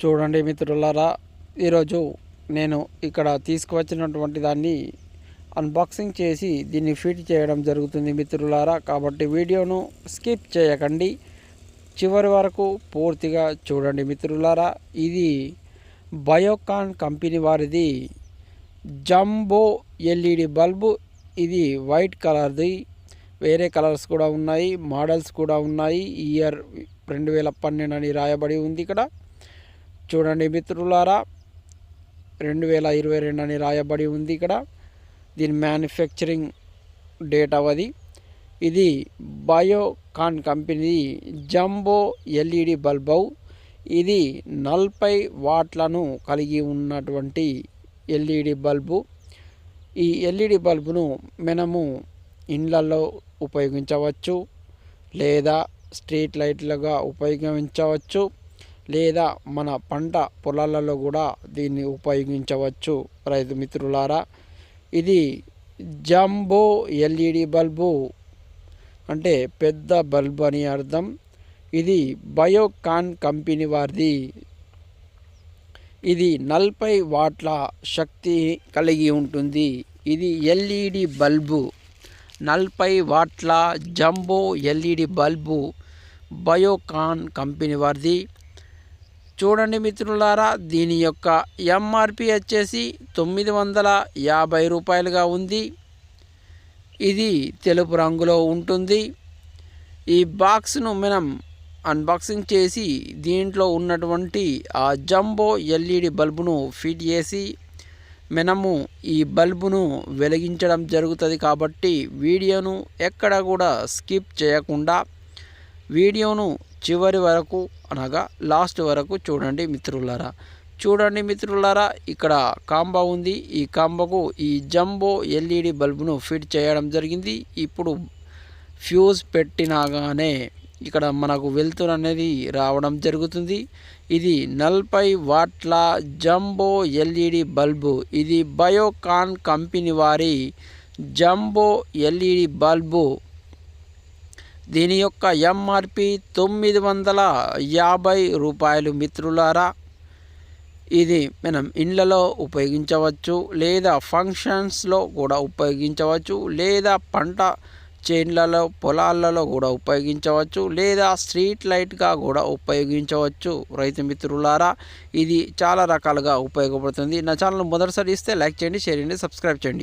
చూడండి మిత్రులారా ఈరోజు నేను ఇక్కడ తీసుకువచ్చినటువంటి దాన్ని అన్బాక్సింగ్ చేసి దీన్ని ఫిట్ చేయడం జరుగుతుంది మిత్రులారా. కాబట్టి వీడియోను స్కిప్ చేయకండి. చివరి వరకు పూర్తిగా చూడండి మిత్రులారా. ఇది బయోకాన్ కంపెనీ వారిది. Jumbo LED bulb. ఇది వైట్ కలర్ది. వేరే కలర్స్ కూడా ఉన్నాయి. మోడల్స్ కూడా ఉన్నాయి. ఇయర్ రెండు వేల పన్నెండు అని రాయబడి ఉంది ఇక్కడ. చూడండి మిత్రులారా రెండు వేల ఇరవై రెండు అని రాయబడి ఉంది ఇక్కడ. దీని మ్యానుఫ్యాక్చరింగ్ డేట్ అవది ఇది Biocon company jumbo LED bulb. ఇది నలభై వాట్లను కలిగి ఉన్నటువంటి ఎల్ఈడి బల్బు. ఈ ఎల్ఈడి బల్బును మనము ఇండ్లలో ఉపయోగించవచ్చు లేదా స్ట్రీట్ లైట్లుగా ఉపయోగించవచ్చు. లేదా మన పంట పొలాలలో కూడా దీన్ని ఉపయోగించవచ్చు. రైతు మిత్రులారా ఇది జంబో ఎల్ఈడి బల్బు అంటే పెద్ద బల్బు అని అర్థం. ఇది బయోకాన్ కంపెనీ వారిది. ఇది నలభై వాట్ల శక్తి కలిగి ఉంటుంది. ఇది ఎల్ఈడి బల్బు. నలభై వాట్ల jumbo LED bulb Biocon company వారిది. చూడండి మిత్రులారా దీని యొక్క ఎంఆర్పి వచ్చేసి తొమ్మిది వందల యాభై రూపాయలుగా ఉంది. ఇది తెలుపు రంగులో ఉంటుంది. ఈ బాక్స్ను మనం అన్బాక్సింగ్ చేసి దీంట్లో ఉన్నటువంటి ఆ జంబో ఎల్ఈడి బల్బును ఫిట్ చేసి మనము ఈ బల్బును వెలిగించడం జరుగుతుంది కాబట్టి వీడియోను ఎక్కడ కూడా స్కిప్ చేయకుండా వీడియోను చివరి వరకు అనగా లాస్ట్ వరకు చూడండి మిత్రులారా. చూడండి మిత్రులారా ఇక్కడ కాంబా ఉంది. ఈ కాంబాకు ఈ జంబో ఎల్ఈడి బల్బును ఫిట్ చేయడం జరిగింది. ఇప్పుడు ఫ్యూజ్ పెట్టినాగానే ఇక్కడ మనకు వెలుతురు అనేది రావడం జరుగుతుంది. ఇది నలభై వాట్ల జంబో ఎల్ఈడి బల్బు. ఇది బయోకాన్ కంపెనీ వారి జంబో ఎల్ఈడి బల్బు. దీని యొక్క ఎంఆర్పి తొమ్మిది వందల యాభై రూపాయలు మిత్రులారా. ఇది మనం ఇండ్లలో ఉపయోగించవచ్చు లేదా ఫంక్షన్స్లో కూడా ఉపయోగించవచ్చు లేదా పంట చేన్లలో పొలాలలో కూడా ఉపయోగించవచ్చు లేదా స్ట్రీట్ లైట్గా కూడా ఉపయోగించవచ్చు. రైతు మిత్రులారా ఇది చాలా రకాలుగా ఉపయోగపడుతుంది. నా ఛానల్ మొదటిసారి ఇస్తే లైక్ చేయండి షేర్ చేయండి సబ్స్క్రైబ్ చేయండి.